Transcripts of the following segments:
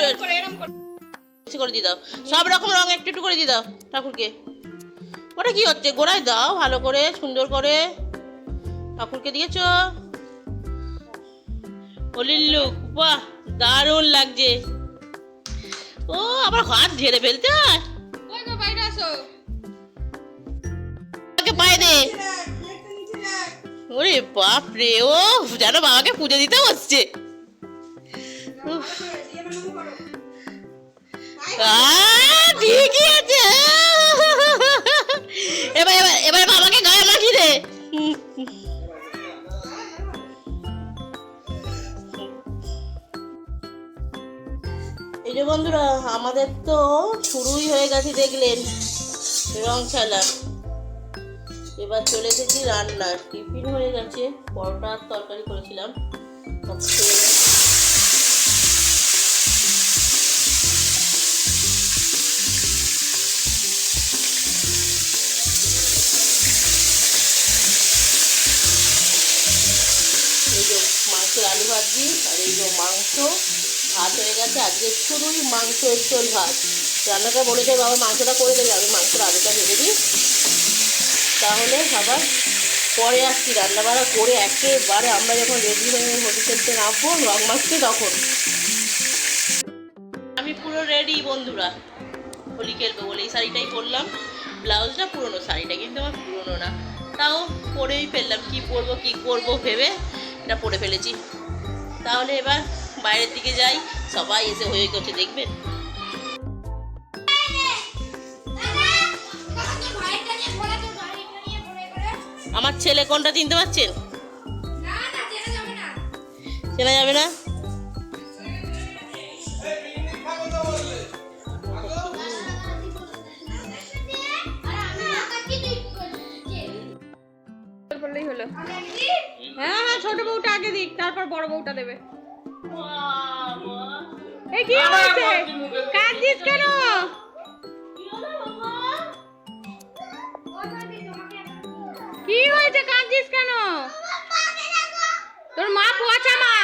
একটু করে দিয়ে দাও। সব রকম রং একটু একটু করে দিয়ে দাও ঠাকুরকে। ওটা কি হচ্ছে? গোড়ায় দাও ভালো করে সুন্দর করে। ঠাকুরকে দিয়েছ? হলির লুক বাহ দারুণ লাগছে। ও আবার হাত ঝেড়ে ফেলতে হয়। পায়ে দে। ওরে বাপ রে ও যেন বাবাকে পুজো দিতে। আহ, ঠিকই এই যে বন্ধুরা, আমাদের তো শুরুই হয়ে গেছে, দেখলেন, রং খেলা। এবার চলে এসেছি রান্না টিফিন হয়ে গেছে, পরোটা তরকারি করেছিলাম। এই যে মাংস, ভাত হয়ে গেছে। আজকে শুধুই মাংস ঝোল ভাত। রান্নাটা বলেছে, বাবা, মাংসটা করে দেবে, আমি মাংসের আলুটা ভেজে দিই। তাহলে আবার পরে আসছি। রান্না বান্না করে একেবারে আমরা যখন রেডি হয়ে হোলি খেলতে নামবো, রং মাখতে তখন। আমি পুরো রেডি, বন্ধুরা। হোলি খেলব বলে এই শাড়িটাই পরলাম। ব্লাউজটা পুরনো শাড়িটা, কিন্তু আমার পুরনো না। তাও পরেই ফেললাম, কি পরবো, কি করব ভেবে এটা পরে ফেলেছি। তাহলে এবার বাইরের দিকে যাই। সবাই এসে হয়ে করছে, দেখবেন? আমার ছেলে কোনটা চিনতে পারছেন? চেনা যাবে না? হলো ছোট বউটা আগে দিক তারপর বড় বউটা দেবে। এই কি হয়েছে? কাঁদছিস কেন? কি হয়েছে? কাঁদছিস কেন? তোর মা পোয়াচা মা।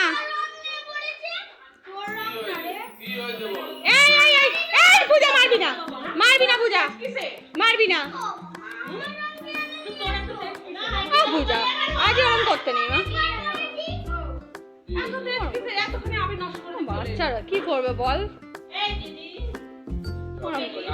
এই এই এই এই পূজা মারবি না। মারবি না পূজা। মারবি না। পূজা। আজ এরকম করতে নেই মা। বাচ্চারা কি করবে বল? ওরকম করে।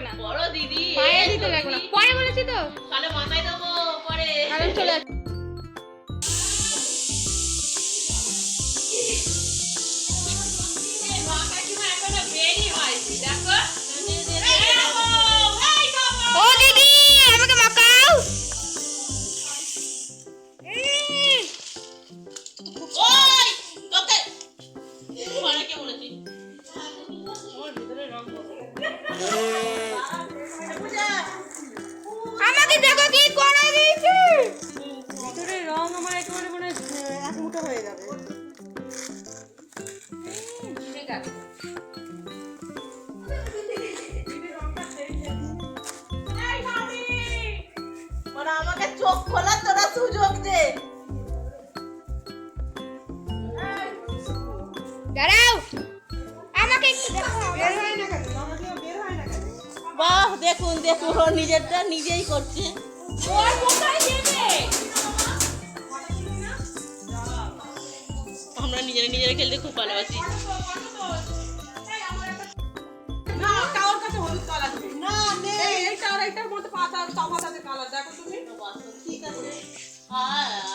লাগবে না। বড় দিদি পায়ে দিতে লাগবে না পরে বলেছি তো। তাহলে মাথায় চোখ খোলা তোরা সুযোগ দে। দাঁড়াও। আমাকে বাহ দেখুন দেখুন ও নিজেরটা নিজেই করছে। ওর কোথায় দেবে আমরা নিজেরা নিজেরা খেলতে খুব ভালোবাসি। কালার দেখো তুমি। ঠিক আছে।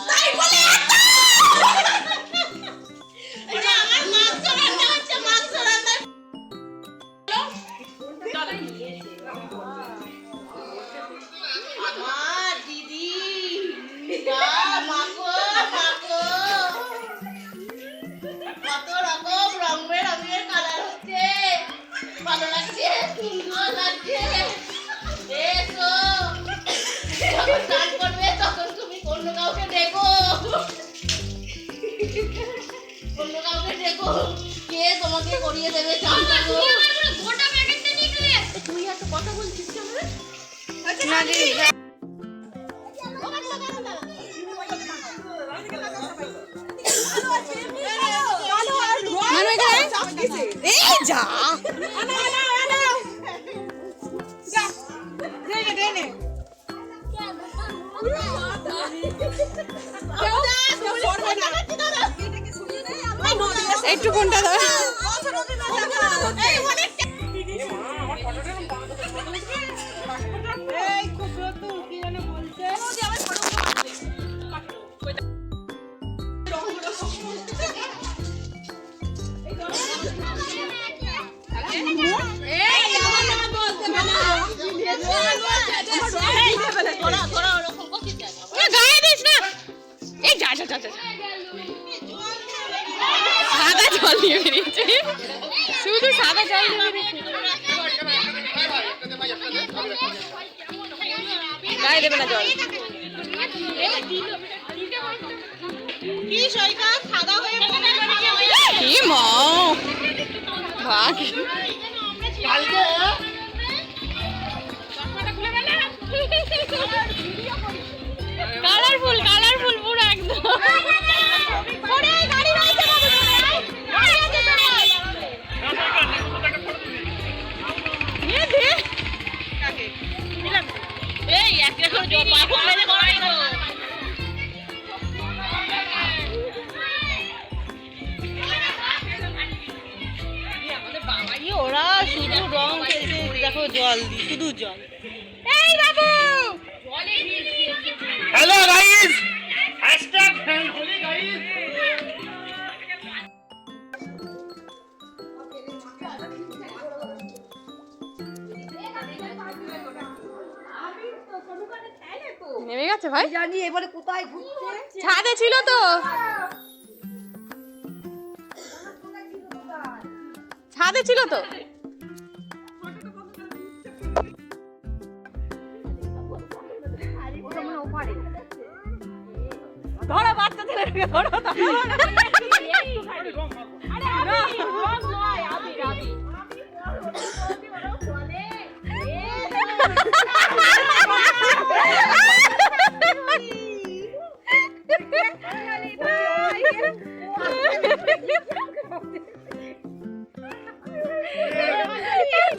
তাই বলে রান্না আমার দিদি বাহ, মাগো মাগো কে তোমাকে করিয়ে দেবে চানটা গো তুই এত কথা বলছিস কেন রে? না দিদি এখানে এই যা। একটু কোনটা দাও জল দিয়ে বেরিয়েছে শুধু সাদা জল দিয়ে বেরিয়েছে দেবে না জল কি জল দি শুধু জল। এই বাবু! Hello guys! Hashtag family guys! নেমে গেছে ভাই? জানি এবারে কোথায় ঘুরছে? ছাদে ছিল তো। ছাদে ছিল তো?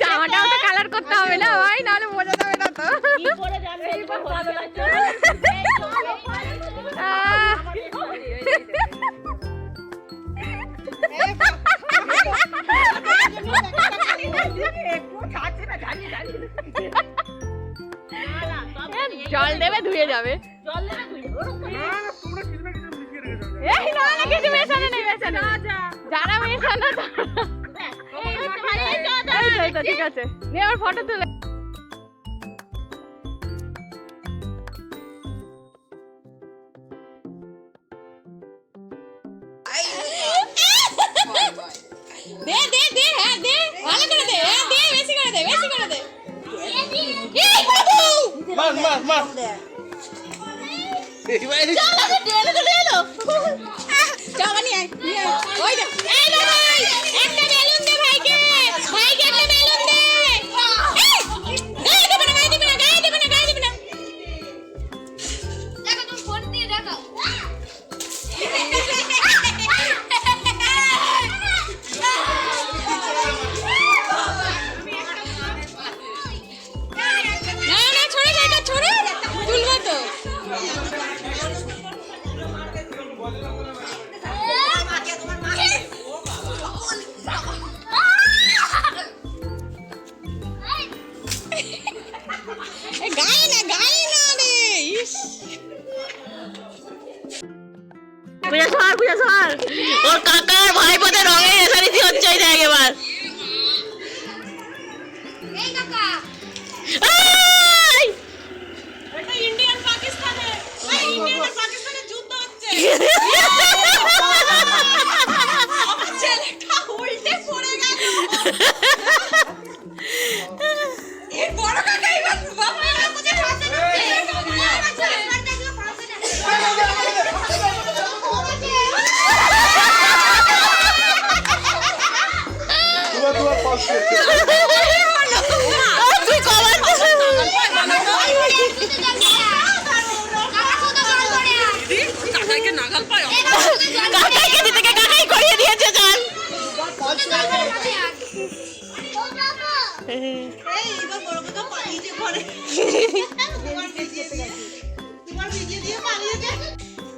জামাটাও তো কালার করতে হবে না? ভাই নাহলে বোঝা যাবে না তো। জল দেবে ধুয়ে যাবে। দে দে দে হ্যাঁ দে। দে বেশি করে দে মার মার মার। ওই দে এই ভাই একটা বেলুন দে ভাইকে। ভাইকে একটা বেলুন গায়ে না গায়ে না রে ইস। বুঝে সর বুঝে সর। ওর কাকার ভাইপোদের রঙে রেসারেসি হচ্ছে ওই দেখ এবার। এই এই! ছেলেটা উল্টে পড়ে গেল কাকাইকে নাগাল পায় এই কাকা কত জল করে কাকাইকে দিতে কাকাই করিয়ে দিয়েছে জল।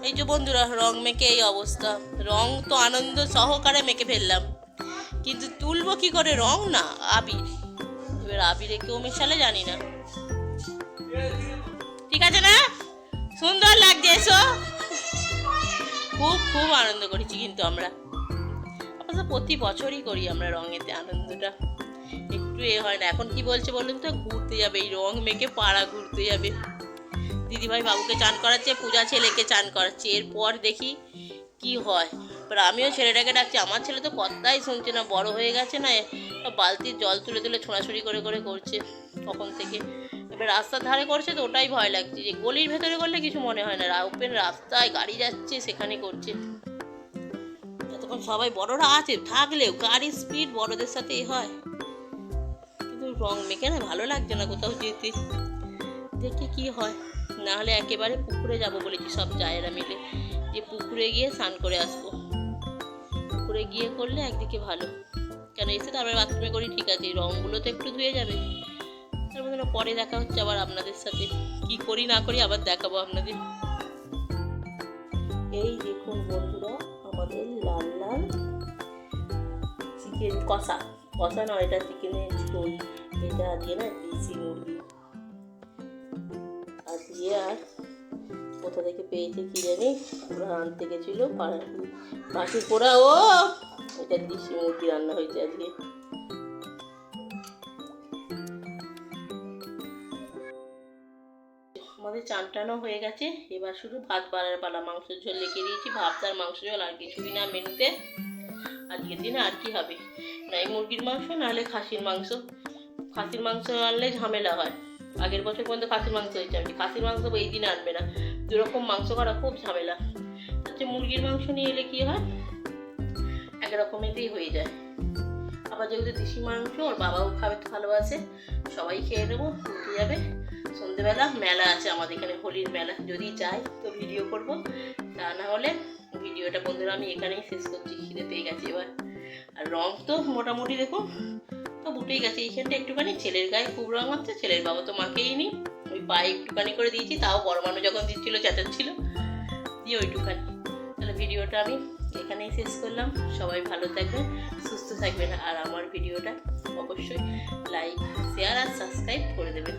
এই যে বন্ধুরা রং মেখে এই অবস্থা। রং তো আনন্দ সহকারে মেখে ফেললাম। কিন্তু তুলবো কি করে রং না? আবির। এবার আবিরে কেউ মেশালে জানি না। খুব খুব আনন্দ করেছি কিন্তু আমরা। অবশ্য প্রতি বছরই করি আমরা রঙেতে আনন্দটা। একটু এ হয় না। এখন কি বলছে বলুন তো? ঘুরতে যাবে, এই রং মেখে পাড়া ঘুরতে যাবে। দিদিভাই বাবুকে চান করাচ্ছে, পূজা ছেলেকে চান করাচ্ছে। এরপর দেখি কি হয়। এবার আমিও ছেলেটাকে ডাকছি। আমার ছেলে তো কথাই শুনছে না, বড় হয়ে গেছে না বালতির জল তুলে তুলে ছোড়াছুড়ি করে করে করছে। কখন থেকে এবার রাস্তার ধারে করছে তো ওটাই ভয় লাগছে যে গলির ভেতরে করলে কিছু মনে হয় না। ওপেন রাস্তায় গাড়ি যাচ্ছে, সেখানে করছে। এতক্ষণ সবাই বড়রা আছে, থাকলেও গাড়ির স্পিড বড়দের সাথেই হয়। কিন্তু রং মেখে না ভালো লাগছে না কোথাও যেতে। দেখি কি হয়। না হলে একেবারে পুকুরে যাব বলেছি সব জায়েরা মিলে। যে পুকুরে গিয়ে স্নান করে আসব। পুকুরে গিয়ে করলে একদিকে ভালো। কেন এসে তারপরে বাথরুমে করি, ঠিক আছে। রঙগুলো তো একটু ধুয়ে যাবে। তার মধ্যে পরে দেখা হচ্ছে, আবার আপনাদের সাথে কি করি না করি আবার দেখাবো আপনাদের। এই দেখুন বন্ধুরা, আমাদের লাল লাল চিকেন কষা। কষা নয়, এটা চিকেনের ঝোল। এটা দিয়ে না দেশি মুরগি। আর দিয়ে আর কোথা থেকে পেয়েছে কি জানি ওরা আনতে গেছিল পাড়ার মাসি পোড়া, ও, এটা দেশি মুরগি রান্না হয়েছে আজকে। চান টানও হয়ে গেছে। এবার শুধু ভাত বাড়ার পালা, মাংসের ঝোল লেগে দিয়েছি। ভাত আর মাংস ঝোল, আর কিছুই না মেনুতে। আজকের দিনে আর কি হবে? নাই মুরগির মাংস, নাহলে খাসির মাংস। খাসির মাংস আনলে ঝামেলা হয়। আগের বছর পর্যন্ত খাসির মাংস হয়েছে আমি খাসির মাংস এই দিন আনবে না। দুরকম মাংস করা খুব ঝামেলা। হচ্ছে মুরগির মাংস নিয়ে এলে কি হয়? এক রকমেতেই হয়ে যায়। আবার যেহেতু দেশি মাংস, ওর বাবাও খাবে ভালোবাসে। সবাই খেয়ে নেব যাবে সন্ধেবেলা, মেলা আছে আমাদের এখানে, হোলির মেলা। যদি যাই, তো ভিডিও করব। তা না হলে ভিডিওটা বন্ধুরা, আমি এখানেই শেষ করছি, খিদে পেয়ে গেছে এবার। আর রং তো মোটামুটি দেখো, তো উঠেই গেছে। এইখানটা একটুখানি ছেলের গায়ে খুব রং হচ্ছে, ছেলের বাবা তো মাকেই নি। ওই পায়ে একটুখানি করে দিয়েছি, তাও পরমাণু যখন দিচ্ছিল, চেঁচাচ্ছিল। দিয়ে ওইটুখানি। তাহলে ভিডিওটা আমি এখানেই শেষ করলাম। সবাই ভালো থাকবেন, সুস্থ থাকবেন। আর আমার ভিডিওটা অবশ্যই লাইক শেয়ার আর সাবস্ক্রাইব করে দেবেন।